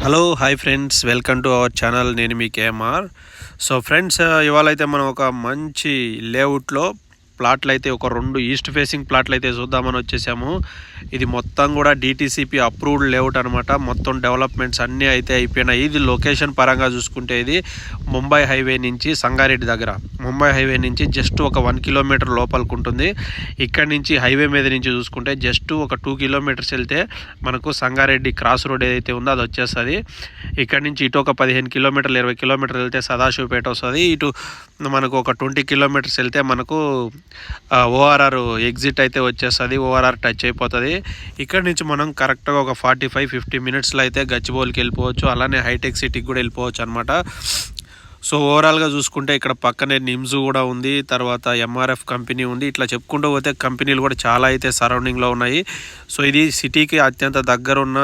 Hello hi friends welcome to our channel నేను మీ KMR so friends ఇవాళ అయితే మనం ఒక మంచి లేఅవుట్లో ప్లాట్లు అయితే ఒక రెండు ఈస్ట్ ఫేసింగ్ ప్లాట్లు అయితే చూద్దామని వచ్చేసాము. ఇది మొత్తం కూడా డిటీసీపీ అప్రూవ్డ్ లేఅవుట్ అనమాట మొత్తం డెవలప్మెంట్స్ అన్నీ అయితే అయిపోయినాయి. ఇది లొకేషన్ పరంగా చూసుకుంటే ఇది ముంబై హైవే నుంచి సంగారెడ్డి దగ్గర. ముంబై హైవే నుంచి జస్ట్ ఒక వన్ కిలోమీటర్ లోపలికి ఉంటుంది. ఇక్కడ నుంచి హైవే మీద నుంచి చూసుకుంటే జస్ట్ ఒక టూ కిలోమీటర్స్ వెళ్తే మనకు సంగారెడ్డి క్రాస్ రోడ్ ఏదైతే ఉందో అది వచ్చేస్తుంది. ఇక్కడ నుంచి ఇటు ఒక పదిహేను కిలోమీటర్లు ఇరవై కిలోమీటర్లు వెళ్తే సదాశివపేట వస్తుంది. ఇటు మనకు ఒక ట్వంటీ కిలోమీటర్స్ వెళ్తే మనకు ఓఆర్ఆర్ ఎగ్జిట్ అయితే వచ్చేస్తుంది ఓఆర్ఆర్ టచ్ అయిపోతుంది. ఇక్కడ నుంచి మనం కరెక్ట్గా ఒక ఫార్టీ ఫైవ్ ఫిఫ్టీ మినిట్స్లో అయితే గచ్చిబౌలికి వెళ్ళిపోవచ్చు అలానే హైటెక్ సిటీకి కూడా వెళ్ళిపోవచ్చు అనమాట సో ఓవరాల్గా చూసుకుంటే ఇక్కడ పక్కనే నిమ్స్ కూడా ఉంది తర్వాత ఎంఆర్ఎఫ్ కంపెనీ ఉంది. ఇట్లా చెప్పుకుంటూ పోతే కంపెనీలు కూడా చాలా అయితే సరౌండింగ్లో ఉన్నాయి. సో ఇది సిటీకి అత్యంత దగ్గరున్న